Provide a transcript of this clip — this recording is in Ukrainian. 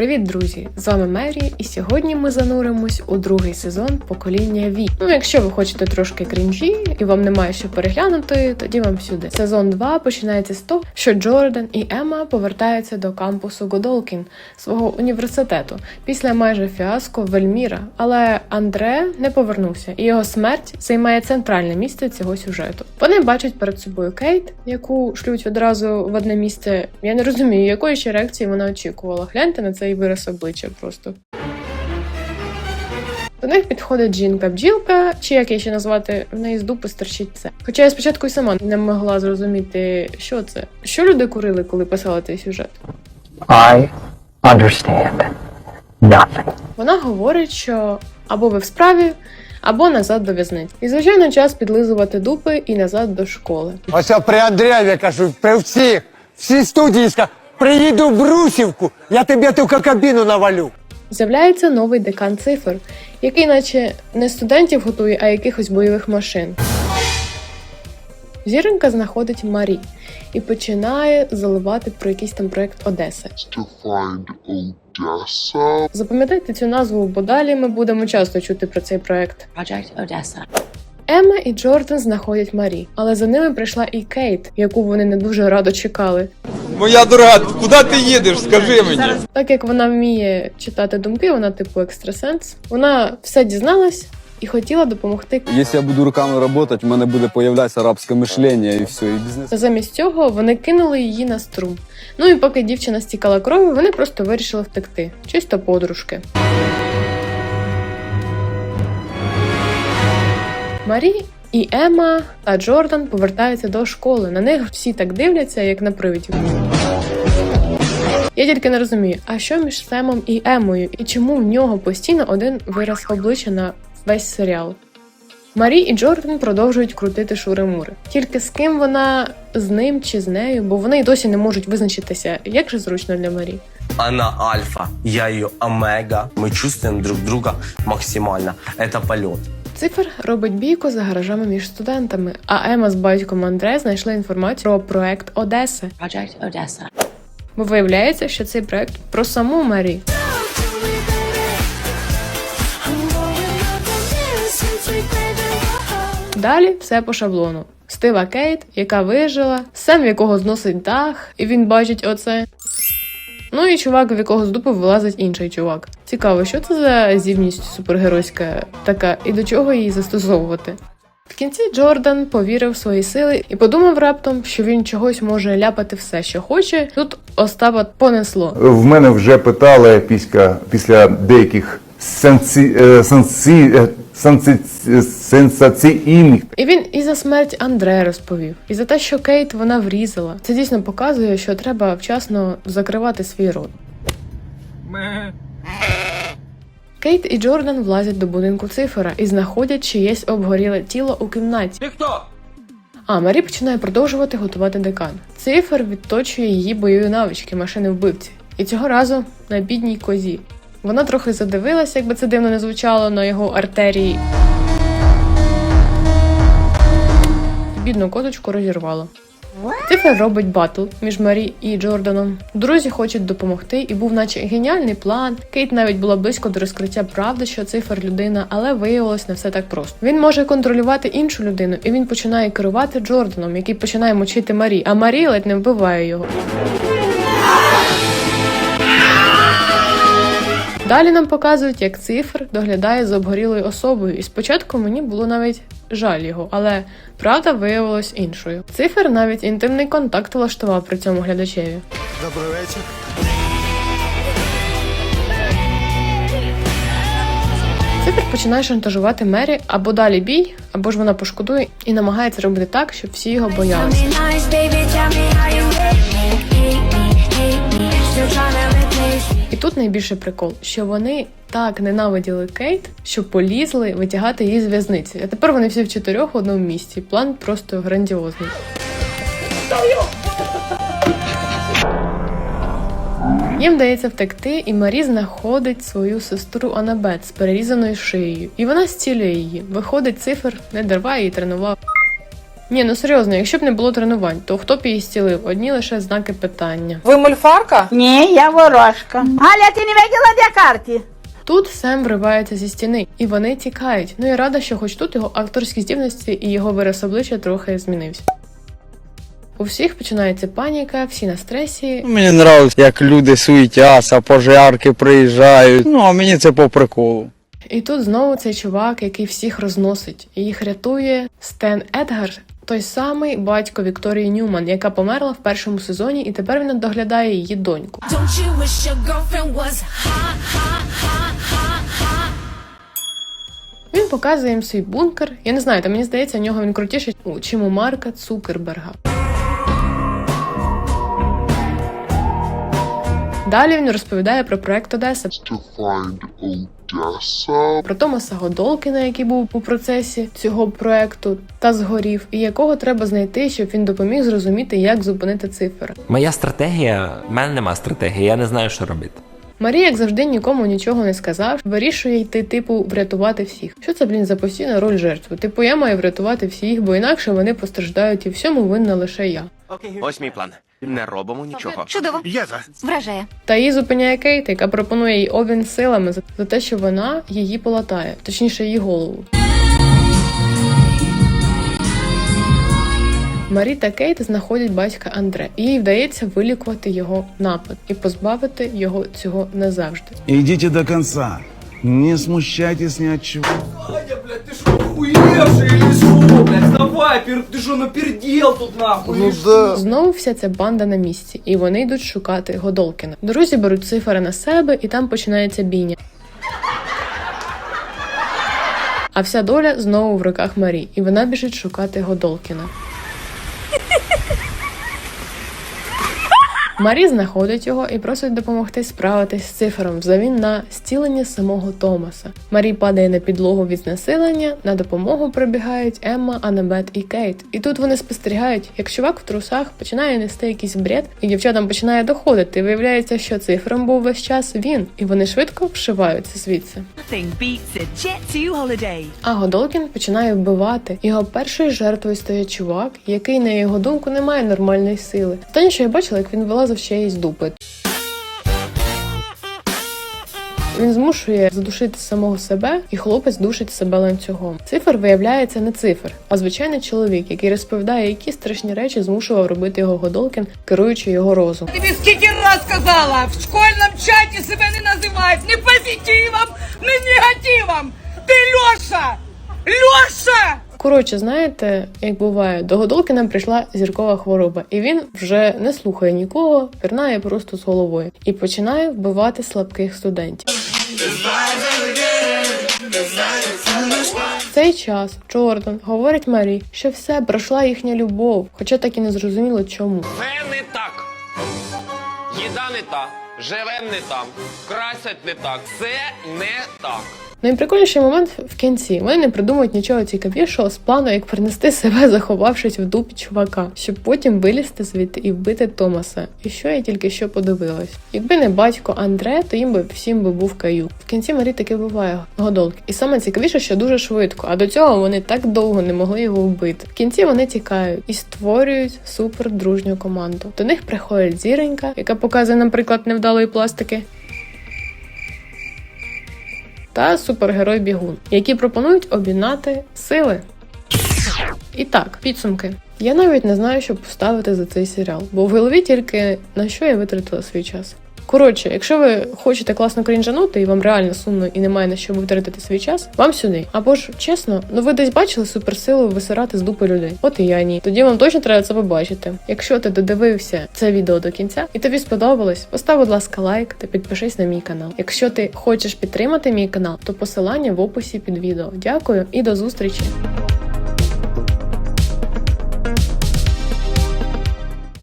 Привіт, друзі! З вами Мері, і сьогодні ми зануримось у другий сезон покоління Ві. Ну, якщо ви хочете трошки крінжі і вам немає що переглянути, тоді вам сюди. Сезон 2 починається з того, що Джордан і Емма повертаються до кампусу Годолкін свого університету після майже фіаско Вельміра. Але Андре не повернувся, і його смерть займає центральне місце цього сюжету. Вони бачать перед собою Кейт, яку шлють одразу в одне місце. Я не розумію, якої ще реакції вона очікувала. Гляньте на цей вираз обличчя просто. До них підходить жінка-бджілка, чи як її ще назвати, в неї з дупи стерчить це. Хоча я спочатку й сама не могла зрозуміти, що це. Що люди курили, коли писали цей сюжет? I understand nothing. Вона говорить, що або ви в справі, або назад до в'язниці. І звичайно, час підлизувати дупи і назад до школи. Ось при Андрієві, я кажу, при всіх, всі студії, ска- приїду в Брусівку, я тобі тільки кабіну навалю. З'являється новий декан цифр, який, наче не студентів готує, а якихось бойових машин. Зіронька знаходить Марі і починає заливати про якийсь там проект Одеса. to find Odessa. Запам'ятайте цю назву, бо далі ми будемо часто чути про цей проект. Project Odessa. Емма і Джордан знаходять Марі, але за ними прийшла і Кейт, яку вони не дуже радо чекали. Моя дорога, куди ти їдеш? Скажи мені. Так як вона вміє читати думки, вона типу екстрасенс. Вона все дізналась і хотіла допомогти. Если я буду руками работать, в мене буде появлятися арабське мишлення і все, і бізнес. Замість цього вони кинули її на струм. Ну і поки дівчина стікала кров'ю, вони просто вирішили втекти. Чисто подружки. Марі і Ема та Джордан повертаються до школи. На них всі так дивляться, як на привидів. Я тільки не розумію, а що між Семом і Емою, і чому в нього постійно один вираз обличчя на весь серіал? Марі і Джордан продовжують крутити шури-мури. Тільки з ким вона з ним чи з нею, бо вони й досі не можуть визначитися, як же зручно для Марі. Она альфа, я ее омега. Мы чувствуем друг друга максимально. Это полет. Цифр робить бійку за гаражами між студентами, а Ема з батьком Андре знайшли інформацію про проект Одеси. Project Odessa. Бо виявляється, що цей проект про саму Марі. Далі все по шаблону. Стива Кейт, яка вижила, Сем, якого зносить дах, і він бачить оце. Ну і чувак, в якого з дупи вилазить інший чувак. Цікаво, що це за зівність супергеройська така, і до чого її застосовувати. В кінці Джордан повірив в свої сили і подумав раптом, що він чогось може ляпати все, що хоче. Тут Остапа понесло. В мене вже питали після, після деяких сенсі, е, сенсі, е, сенсі, сенсаційних І він і за смерть Андре розповів, і за те, що Кейт вона врізала. Це дійсно показує, що треба вчасно закривати свій рот. Кейт і Джордан влазять до будинку цифера і знаходять чиєсь обгоріле тіло у кімнаті. Ти хто? А Марі починає продовжувати готувати декан. Цифер відточує її бойові навички машини вбивці. І цього разу на бідній козі. Вона трохи задивилася, якби це дивно не звучало на його артерії. Бідну козочку розірвало. Цифер робить батл між Марі і Джорданом. Друзі хочуть допомогти, і був наче геніальний план. Кейт навіть була близько до розкриття правди, що цифр людина, але виявилось не все так просто. Він може контролювати іншу людину, і він починає керувати Джорданом, який починає мочити Марі, а Марі ледь не вбиває його. Далі нам показують, як цифр доглядає за обгорілою особою, і спочатку мені було навіть жаль його, але правда виявилась іншою. Цифр навіть інтимний контакт влаштував при цьому глядачеві. Добрий вечір. Цифр починає шантажувати Мері або далі бій, або ж вона пошкодує і намагається робити так, щоб всі його боялися. Найбільший прикол, що вони так ненавиділи Кейт, що полізли витягати її з в'язниці. А тепер вони всі в чотирьох в одному місці. План просто грандіозний. Їм вдається втекти, і Марі знаходить свою сестру Анабет з перерізаною шиєю. І вона зцілює її. Виходить, цифр не дарма її тренував. Ні, ну серйозно, якщо б не було тренувань, то хто б її зцілив? Одні лише знаки питання. Ви мольфарка? Ні, я ворожка. Галя, ти не виділа де карті? Тут Сем вривається зі стіни, і вони тікають. Ну я рада, що хоч тут його акторські здібності і його вираз обличчя трохи змінився. У всіх починається паніка, всі на стресі. Мені подобається, як люди суетяться, пожарки приїжджають. Ну, а мені це по приколу. І тут знову цей чувак, який всіх розносить, і їх рятує Стен Едгар, той самий батько Вікторії Ньюман, яка померла в першому сезоні, і тепер він доглядає її доньку. Він показує їм свій бункер. Я не знаю, та мені здається, у нього він крутіший, чим у Марка Цукерберга. Далі він розповідає про проект Одеса, про Томаса Годолкіна, який був у процесі цього проекту та згорів, і якого треба знайти, щоб він допоміг зрозуміти, як зупинити цифри. Моя стратегія, в мене нема стратегії, я не знаю, що робити. Марія, як завжди, нікому нічого не сказав, вирішує йти, типу, врятувати всіх. Що це, блін, за постійна роль жертви? Типу, я маю врятувати всіх, бо інакше вони постраждають, і всьому винна лише я. Ось мій план. Не робимо нічого. Чудово. Вражає. Та її зупиняє Кейт, яка пропонує їй обмін силами за, за те, що вона її полатає, точніше її голову. Марі та Кейт знаходять батька Андре, і їй вдається вилікувати його напад і позбавити його цього назавжди. Идите до конца. Не смущайтесь ни от чего. Аня, блядь, ти що, охуєвший що, пер... ти що, напердел тут нахуй? Ну да. Знову вся ця банда на місці, і вони йдуть шукати Годолкіна. Друзі беруть цифри на себе, і там починається бійня. А вся доля знову в руках Марі, і вона біжить шукати Годолкіна. Марі знаходить його і просить допомогти справитись з цифром взамін на зцілення самого Томаса. Марі падає на підлогу від знесилення. На допомогу прибігають Емма, Анабет і Кейт. І тут вони спостерігають, як чувак в трусах починає нести якийсь бред, і дівчатам починає доходити. Виявляється, що цифром був весь час він, і вони швидко вшиваються звідси. А Годолкін починає вбивати. Його першою жертвою стає чувак, який, на його думку, не має нормальної сили. Останнє, що я бачила, як він вилазив ще дупи. Він змушує задушити самого себе, і хлопець душить себе ланцюгом. Цифр виявляється не цифр, а звичайний чоловік, який розповідає, які страшні речі змушував робити його Годолкін, керуючи його розум. Тобі скільки раз сказала, в школьному чаті себе не називають ні позитивом, ні негативом. Ти Льоша! Льоша! Коротше, знаєте, як буває, до Годолкіна прийшла зіркова хвороба, і він вже не слухає нікого, пірнає просто з головою і починає вбивати слабких студентів. Цей час Джордан говорить Марі, що все пройшла їхня любов, хоча так і не зрозуміло чому. Це не так. Їда не та, живем не там, красять не так. Це не так. Найприкольніший момент в кінці. Вони не придумують нічого цікавішого з плану, як принести себе, заховавшись в дупі чувака, щоб потім вилізти звідти і вбити Томаса. І що я тільки що подивилась. Якби не батько Андре, то їм би всім би був каю. В кінці Марі таки буває годолки. І саме цікавіше, що дуже швидко, а до цього вони так довго не могли його вбити. В кінці вони тікають і створюють супер дружню команду. До них приходить зіронька, яка показує, наприклад, невдалої пластики та супергерой Бігун, які пропонують об'єднати сили. І так, підсумки. Я навіть не знаю, що поставити за цей серіал, бо в голові тільки на що я витратила свій час. Коротше, якщо ви хочете класно крінжанути і вам реально сумно і немає на що витратити свій час, вам сюди. Або ж чесно, ну ви десь бачили суперсилу висирати з дупи людей. От і я ні. Тоді вам точно треба це побачити. Якщо ти додивився це відео до кінця і тобі сподобалось, постав, будь ласка, лайк та підпишись на мій канал. Якщо ти хочеш підтримати мій канал, то посилання в описі під відео. Дякую і до зустрічі!